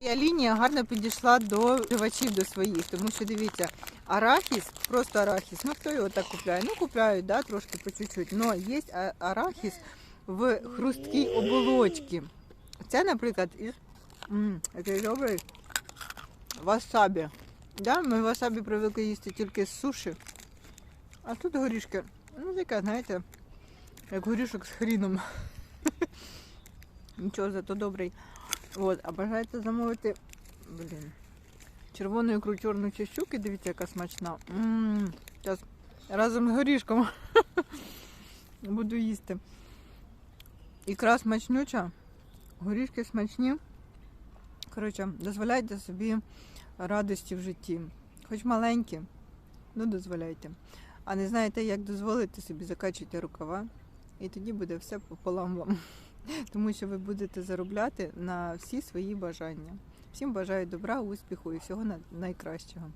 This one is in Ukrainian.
Я лінія гарно підійшла до вживачів до своїх, тому що дивіться, арахіс, просто арахіс. Ну хто його так купляє? Ну купляють, да, трошки по чуть-чуть. Но є арахіс в хрусткій оболочці. Це, наприклад, із м, добрий васабі. Да, ми васабі привикли їсти тільки з суші. А тут горішки. Ну, таке, знаєте, як горішок з хріном. Нічого, зато добрий. От, а бажаєте замовити блін, червону ікру чорну чи щуки, дивіться, яка смачна. Зараз разом з горішком буду їсти. Ікра смачнюча, горішки смачні. Коротше, дозволяйте собі радості в житті. Хоч маленькі, ну дозволяйте. А не знаєте, як дозволити собі, закачуйте рукава, і тоді буде все пополам вам тому що ви будете заробляти на всі свої бажання. Всім бажаю добра, успіху і всього на- найкращого.